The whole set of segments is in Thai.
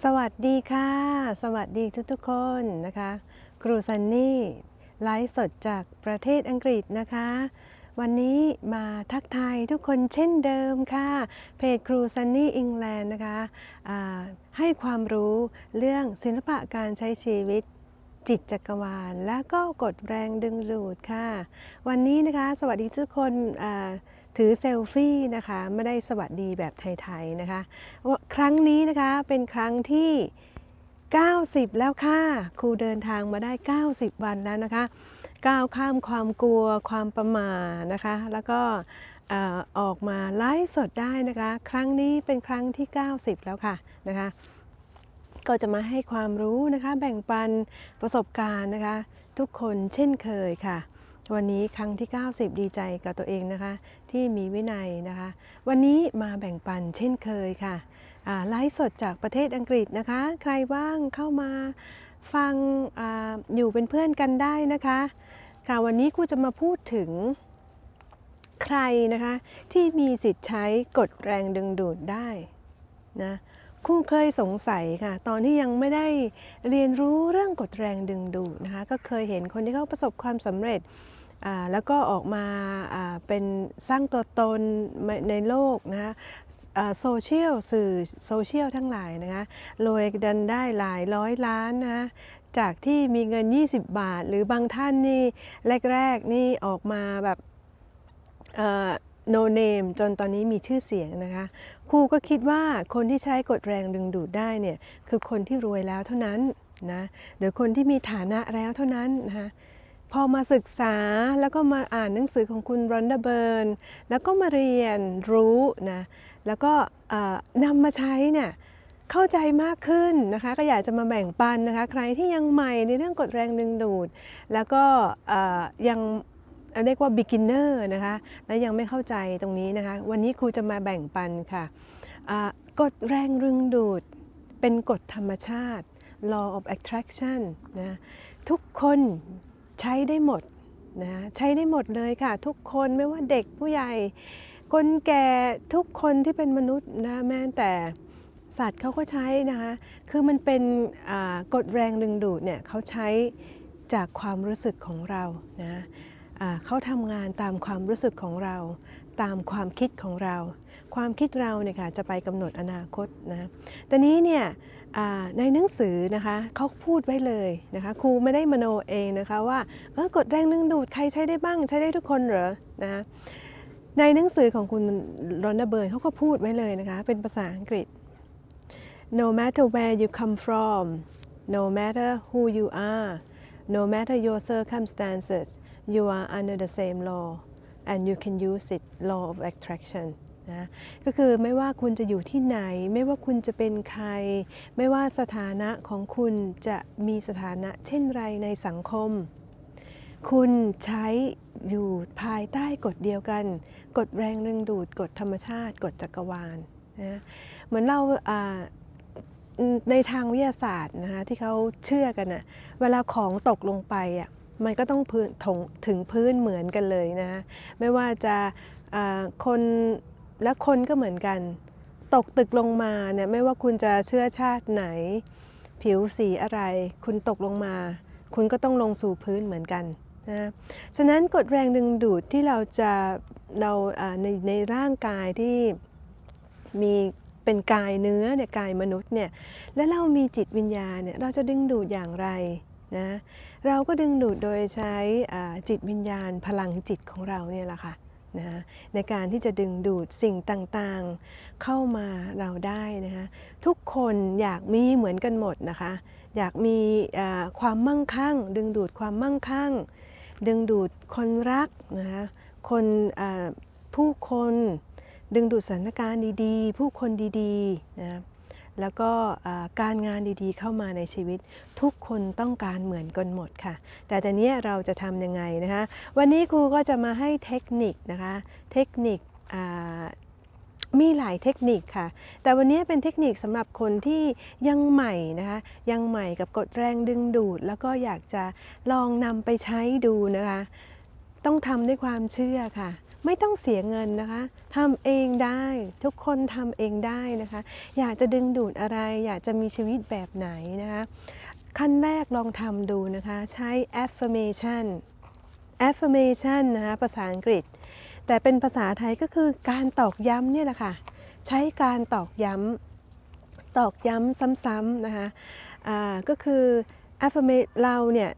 สวัสดีค่ะ สวัสดีทุกๆคนนะคะ ครูซันนี่ไลฟ์สดจากประเทศอังกฤษนะคะ วันนี้มาทักทายทุกคนเช่นเดิมค่ะ เพจครูซันนี่อิงแลนด์นะคะให้ความรู้เรื่องศิลปะการใช้ชีวิต จิตจักรวาล และก็กดแรงดึงดูดค่ะ วันนี้นะคะสวัสดีทุกคนถือเซลฟี่นะคะไม่ได้สวัสดีแบบไทยๆนะคะว่าครั้งนี้นะคะเป็นครั้งที่ 90 แล้วค่ะครูเดินทางมาได้ 90 วันแล้วนะคะ ก้าวข้ามความกลัวความประมานะคะ แล้วก็ออออกมาไลฟ์สดได้นะคะ ครั้งนี้เป็นครั้งที่ 90 แล้วค่ะนะคะ ก็จะมาให้ความรู้นะคะ แบ่งปันประสบการณ์นะคะ ทุกคนเช่นเคยค่ะ วันนี้ครั้งที่ 90 ดีใจกับตัวเองนะคะ ที่มีวินัยนะคะ วันนี้มาแบ่งปันเช่นเคยค่ะไลฟ์สดจากประเทศอังกฤษนะคะ ใครว่างเข้ามาฟังออยู่เป็นเพื่อนกันได้นะคะค่ะวันนี้ครูจะมาพูดถึงใครนะคะที่มีสิทธิ์ใช้กฎแรงดึงดูดได้นะ ครูเคยสงสัยค่ะ ตอนที่ยังไม่ได้เรียนรู้เรื่องกฎแรงดึงดูดนะคะก็เคยเห็นคนที่เขาประสบความสำเร็จแล้วก็ออกมาเป็นสร้างตัวตนในโลกนะคะโซเชียลสื่อโซเชียลทั้งหลายนะคะรวยดันได้หลายร้อยล้านนะจากที่มีเงิน 20 บาท หรือบางท่านนี่แรก ๆ นี่ออกมาแบบ โนเนมจนตอนนี้มีชื่อเสียงนะคะครูก็คิดว่าคนที่ใช้กฎแรงดึงดูดได้เนี่ยคือคนที่รวยแล้วเท่านั้นนะหรือคนที่มีฐานะแล้วเท่านั้นนะคะพอมาศึกษาแล้วก็มาอ่านหนังสือของคุณรอนดาเบิร์นแล้วก็มาเรียนรู้นะแล้วก็นำมาใช้เนี่ยเข้าใจมากขึ้นนะคะก็อยากจะมาแบ่งปันนะคะ ใครที่ยังใหม่ในเรื่องกฎแรงดึงดูด แล้วก็ยัง เรียกว่า beginner นะคะและยังไม่เข้าใจตรงนี้นะคะ วันนี้ครูจะมาแบ่งปันค่ะกฎแรงดึงดูด เป็นกฎธรรมชาติ law of attraction นะทุกคนใช้ได้หมดนะใช้ได้หมดเลยค่ะ ทุกคนไม่ว่าเด็กผู้ใหญ่ คนแก่ทุกคนที่เป็นมนุษย์นะแม้แต่สัตว์เขาก็ใช้นะคะ คือมันเป็นกฎแรงดึงดูดเนี่ยเขาใช้จากความรู้สึกของเรานะ เขาทำงานตามความรู้สึกของเรา ตามความคิดของเรา ความคิดเราเนี่ยค่ะจะไปกำหนดอนาคตนะแต่นี้เนี่ยในหนังสือนะคะเขาพูดไว้เลยนะคะครูไม่ได้มโนเองนะคะว่าเออกฎแรงดึงดูดใครใช้ได้บ้างใช้ได้ทุกคนเหรอนะคะในหนังสือของคุณรอนเบิร์นเขาก็พูดไว้เลยนะคะเป็นภาษาอังกฤษ no matter where you come from no matter who you are no matter your circumstances you are under the same law and you can use it law of attraction นะก็คือไม่ว่าคุณจะอยู่ที่ไหน ไม่ว่าคุณจะเป็นใคร ไม่ว่าสถานะของคุณจะมีสถานะเช่นไรในสังคม คุณใช้อยู่ภายใต้กฎเดียวกัน กฎแรงดึงดูดกฎธรรมชาติ กฎจักรวาลนะเหมือนเราอ่าในทางวิทยาศาสตร์นะคะที่เขาเชื่อกันอะเวลาของตกลงไปอะ มันก็ต้องพื้นถงถึงพื้นเหมือนกันเลยนะไม่ว่าจะคนและคนก็เหมือนกัน ตกตึกลงมาเนี่ยไม่ว่าคุณจะเชื้อชาติไหน ผิวสีอะไร คุณตกลงมา คุณก็ต้องลงสู่พื้นเหมือนกันนะฉะนั้นกฎแรงดึงดูดที่เราจะเราอ่าในในร่างกายที่มีเป็นกายเนื้อเนี่ยกายมนุษย์เนี่ยและเรามีจิตวิญญาณเนี่ยเราจะดึงดูดอย่างไรนะ เราก็ดึงดูดโดยใช้จิตวิญญาณพลังจิตของเราเนี่ยแหละค่ะนะในการที่จะดึงดูดสิ่งต่างๆเข้ามาเราได้นะคะทุกคนอยากมีเหมือนกันหมดนะคะ อยากมีความมั่งคั่ง ดึงดูดความมั่งคั่ง ดึงดูดคนรักนะคะคนผู้คน ดึงดูดสถานการณ์ดีๆ ผู้คนดีๆนะ แล้วก็การงานดีๆเข้ามาในชีวิต ทุกคนต้องการเหมือนกันหมดค่ะ แต่แต่เนี้เราจะทำยังไงนะคะ วันนี้ครูก็จะมาให้เทคนิคนะคะ เทคนิคมีหลายเทคนิคค่ะ แต่วันนี้เป็นเทคนิคสำหรับคนที่ยังใหม่นะคะ ยังใหม่กับกฎแรงดึงดูด แล้วก็อยากจะลองนำไปใช้ดูนะคะ ต้องทำด้วยความเชื่อค่ะ ไม่ต้องเสียเงินนะคะทำเองได้ทุกคนทำเองได้นะคะ อยากจะดึงดูดอะไร อยากจะมีชีวิตแบบไหนนะคะ ขั้นแรกลองทำดูนะคะ ใช้ affirmation affirmation นะคะภาษาอังกฤษ แต่เป็นภาษาไทยก็คือการตอกย้ำเนี่ยแหละค่ะ ใช้การตอกย้ำตอกย้ำซ้ำๆนะคะอ่าก็คือ affirmate เราเนี่ย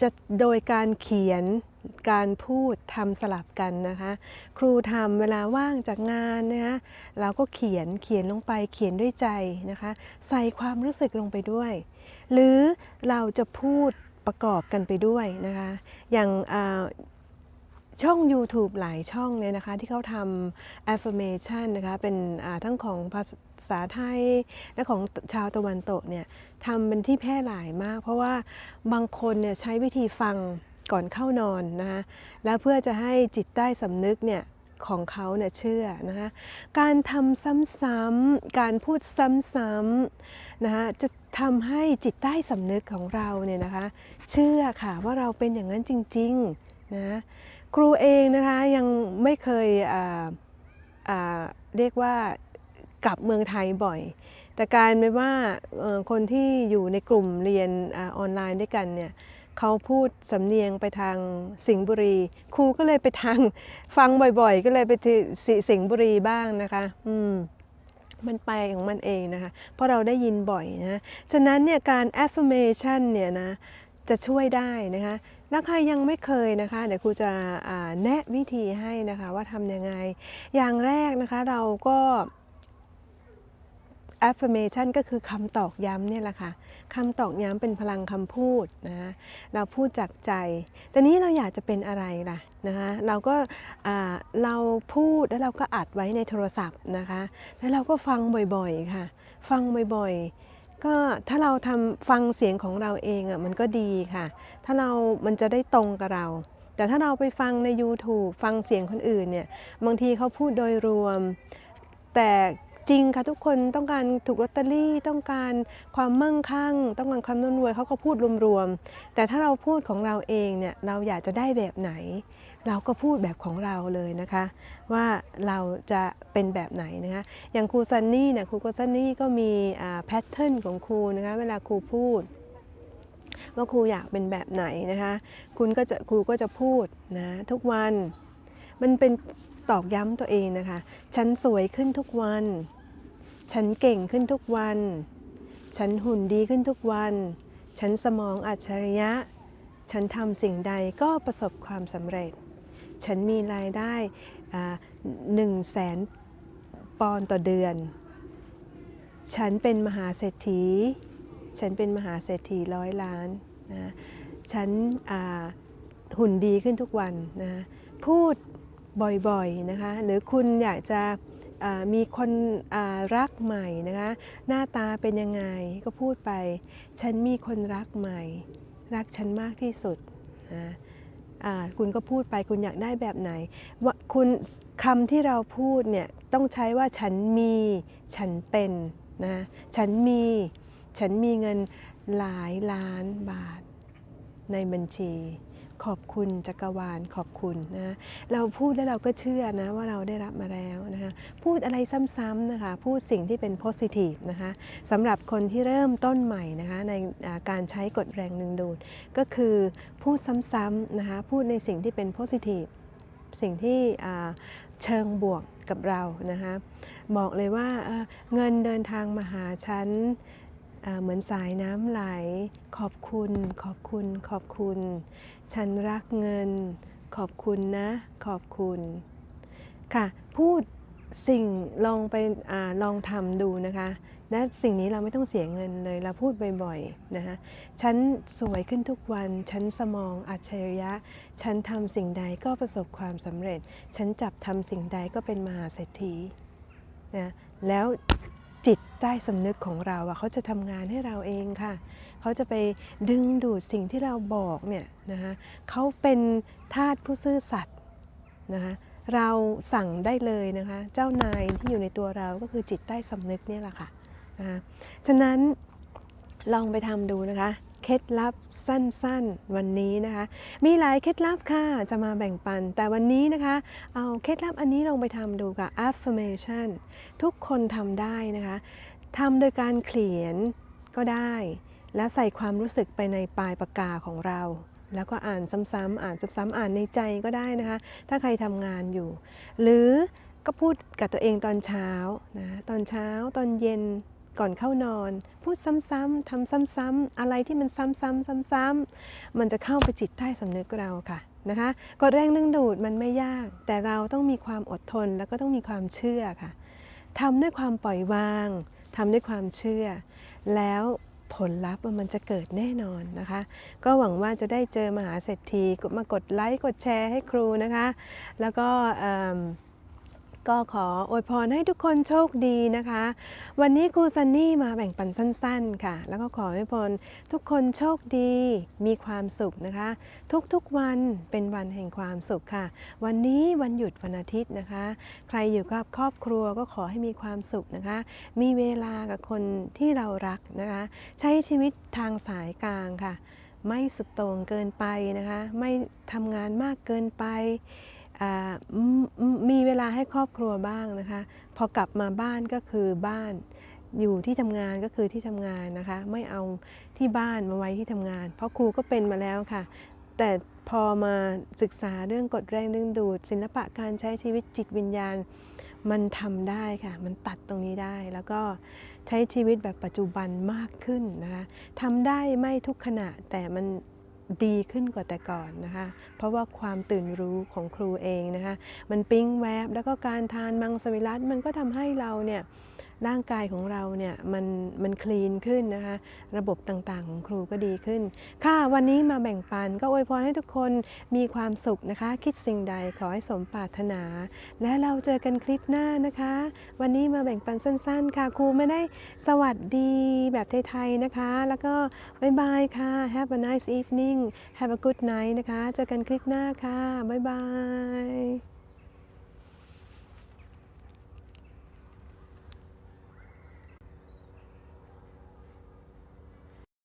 จะโดยการเขียนการพูดทำสลับกันนะคะ ครูทำเวลาว่างจากงานนะคะเราก็เขียนเขียนลงไปเขียนด้วยใจนะคะ ใส่ความรู้สึกลงไปด้วย หรือเราจะพูดประกอบกันไปด้วยนะคะ อย่างอ ช่อง YouTube หลายช่องเนี่ยนะคะที่เขาทำ affirmation นะคะเป็นทั้งของภาษาไทย และของชาวตะวันตกเนี่ยทำเป็นที่แพร่หลายมาก เพราะว่าบางคนเนี่ยใช้วิธีฟังก่อนเข้านอนนะคะแล้วเพื่อจะให้จิตใต้สำนึกเนี่ยของเขาเนี่ยเชื่อนะคะการทำซ้ำๆการพูดซ้ำๆนะคะจะทำให้จิตใต้สำนึกของเราเนี่ยนะคะ เชื่อค่ะว่าเราเป็นอย่างนั้นจริง ๆ นะครูเองนะคะยังไม่เคยเรียกว่ากลับเมืองไทยบ่อย แต่การเป็นว่าคนที่อยู่ในกลุ่มเรียนออนไลน์ด้วยกันเนี่ยเขาพูดสำเนียงไปทางสิงห์บุรี ครูก็เลยไปทางฟังบ่อยๆ ก็เลยไปที่สิสิงห์บุรีบ้างนะคะอืมมันไปของมันเองนะคะ เพราะเราได้ยินบ่อยนะ ฉะนั้นเนี่ยการ affirmation เนี่ยนะจะช่วยได้นะคะ แล้วใครยังไม่เคยนะคะเดี๋ยวครูจะแนะวิธีให้นะคะว่าทำยังไง อย่างแรกนะคะเราก็ affirmation ก็คือคำตอกย้ำเนี่ยแหละค่ะคำตอกย้ำเป็นพลังคำพูดนะเราพูดจากใจ แต่นี้เราอยากจะเป็นอะไรล่ะนะคะเราก็เราพูดแล้วเราก็อัดไว้ในโทรศัพท์นะคะ แล้วเราก็ฟังบ่อยๆค่ะ ฟังบ่อยๆ ก็ถ้าเราทำฟังเสียงของเราเองอะมันก็ดีค่ะ ถ้าเรามันจะได้ตรงกับเรา แต่ถ้าเราไปฟังใน YouTube ฟังเสียงคนอื่นเนี่ยบางทีเขาพูดโดยรวม แต่จริงค่ะทุกคนต้องการถูกลอตเตอรี่ต้องการความมั่งคั่ง ต้องการความร่ำรวยเขาก็พูดรวมๆแต่ถ้าเราพูดของเราเองเนี่ยเราอยากจะได้แบบไหน เราก็พูดแบบของเราเลยนะคะ ว่าเราจะเป็นแบบไหนนะคะอย่างครูซันนี่เนี่ยครูซันนี่ก็มีแพทเทิร์นของครูนะคะเวลาครูพูดว่าครูอยากเป็นแบบไหนนะคะ คุณก็จะครูก็จะพูดนะทุกวัน มันเป็นตอกย้ำตัวเองนะคะ ฉันสวยขึ้นทุกวัน ฉันเก่งขึ้นทุกวัน ฉันหุ่นดีขึ้นทุกวัน ฉันสมองอัจฉริยะ ฉันทำสิ่งใดก็ประสบความสำเร็จ ฉันมีรายได้หนึ่งแสนปอนต่อเดือน ฉันเป็นมหาเศรษฐี ฉันเป็นมหาเศรษฐีร้อยล้านนะฉันหุ่นดีขึ้นทุกวันนะพูดบ่อยๆนะคะหรือคุณอยากจะมีคนรักใหม่นะคะหน้าตาเป็นยังไงก็พูดไป ฉันมีคนรักใหม่ รักฉันมากที่สุดนะ คุณก็พูดไปคุณอยากได้แบบไหนว่าคุณคำที่เราพูดเนี่ยต้องใช้ว่าฉันมี ฉันเป็นนะฉันมี ฉันมีเงินหลายล้านบาทในบัญชี ขอบคุณจักรวาลขอบคุณนะเราพูดแล้วเราก็เชื่อนะว่าเราได้รับมาแล้วนะคะพูดอะไรซ้ำๆนะคะพูดสิ่งที่เป็น positive นะคะสำหรับคนที่เริ่มต้นใหม่นะคะในการใช้กฎแรงดึงดูด ก็คือพูดซ้ำๆนะคะพูดในสิ่งที่เป็น positive สิ่งที่เชิงบวกกับเรานะคะบอกเลยว่าเเงินเดินทางมาหาฉันเหมือนสายน้ำไหล ขอบคุณ ขอบคุณ ขอบคุณ ฉันรักเงิน ขอบคุณนะ ขอบคุณ ค่ะ พูดสิ่งลองไปอลองทำดูนะคะ และสิ่งนี้เราไม่ต้องเสียเงินเลย เราพูดบ่อยๆนะคะ ฉันสวยขึ้นทุกวัน ฉันสมองอัจฉริยะ ฉันทำสิ่งใดก็ประสบความสำเร็จ ฉันจับทำสิ่งใดก็เป็นมหาเศรษฐีนะ แล้วจิตใต้สำนึกของเราอะเขาจะทำงานให้เราเองค่ะ เขาจะไปดึงดูดสิ่งที่เราบอกเนี่ยนะคะเขาเป็นทาสผู้ซื่อสัตย์นะคะเราสั่งได้เลยนะคะเจ้านายที่อยู่ในตัวเราก็คือจิตใต้สำนึกนี่แหละค่ะนะคะฉะนั้นลองไปทำดูนะคะเคล็ดลับสั้นๆ วันนี้นะคะ มีหลายเคล็ดลับค่ะจะมาแบ่งปัน แต่วันนี้นะคะ เอาเคล็ดลับอันนี้ลองไปทำดูกับ affirmation ทุกคนทำได้นะคะทำโดยการเขียนก็ได้ และใส่ความรู้สึกไปในปลายปากกาของเรา แล้วก็อ่านซ้ำๆอ่านซ้ำๆอ่านในใจก็ได้นะคะ ถ้าใครทำงานอยู่ หรือก็พูดกับตัวเองตอนเช้านะตอนเช้าตอนเย็นก่อนเข้านอน พูดซ้ำๆทำซ้ำๆอะไรที่มันซ้ำๆซ้ำๆมันจะเข้าไปจิตใต้สำนึกเราค่ะนะคะกฎแรงดึงดูดมันไม่ยาก แต่เราต้องมีความอดทนแล้วก็ต้องมีความเชื่อค่ะทำด้วยความปล่อยวางทำด้วยความเชื่อ แล้ว ผลลัพธ์มันจะเกิดแน่นอนนะคะ ก็หวังว่าจะได้เจอมหาเศรษฐีมากดไลค์กดแชร์ให้ครูนะคะ แล้วก็ ก็ขออวยพรให้ทุกคนโชคดีนะคะ วันนี้ครูซันนี่มาแบ่งปันสั้นๆค่ะ แล้วก็ขอให้พรทุกคนโชคดีมีความสุขนะคะ ทุกๆวันเป็นวันแห่งความสุขค่ะ วันนี้วันหยุดวันอาทิตย์นะคะ ใครอยู่กับครอบครัวก็ขอให้มีความสุขนะคะ มีเวลากับคนที่เรารักนะคะ ใช้ชีวิตทางสายกลางค่ะ ไม่สุดโต่งเกินไปนะคะ ไม่ทำงานมากเกินไป มีเวลาให้ครอบครัวบ้างนะคะ พอกลับมาบ้านก็คือบ้านอยู่ที่ทำงานก็คือที่ทำงานนะคะ ไม่เอาที่บ้านมาไว้ที่ทำงาน เพราะครูก็เป็นมาแล้วค่ะ แต่พอมาศึกษาเรื่องกฎแรงดึงดูด ศิลปะการใช้ชีวิตจิตวิญญาณ มันทำได้ค่ะ มันตัดตรงนี้ได้แล้วก็ใช้ชีวิตแบบปัจจุบันมากขึ้นนะคะทำได้ไม่ทุกขณะแต่มัน ดีขึ้นกว่าแต่ก่อนนะคะ เพราะว่าความตื่นรู้ของครูเองนะคะ มันปิ๊งแวบแล้วก็การทานมังสวิรัตมันก็ทำให้เราเนี่ย ร่างกายของเราเนี่ยมันมันคลีนขึ้นนะคะ ระบบต่างๆของครูก็ดีขึ้น ค่ะวันนี้มาแบ่งปันก็อวยพรให้ทุกคนมีความสุขนะคะ คิดสิ่งใดขอให้สมปรารถนา และเราเจอกันคลิปหน้านะคะ วันนี้มาแบ่งปันสั้นๆ ค่ะครูไม่ได้สวัสดีแบบไทยๆนะคะ แล้วก็บายบายค่ะ Have a nice evening Have a good night นะคะ เจอกันคลิปหน้าค่ะบ๊ายบาย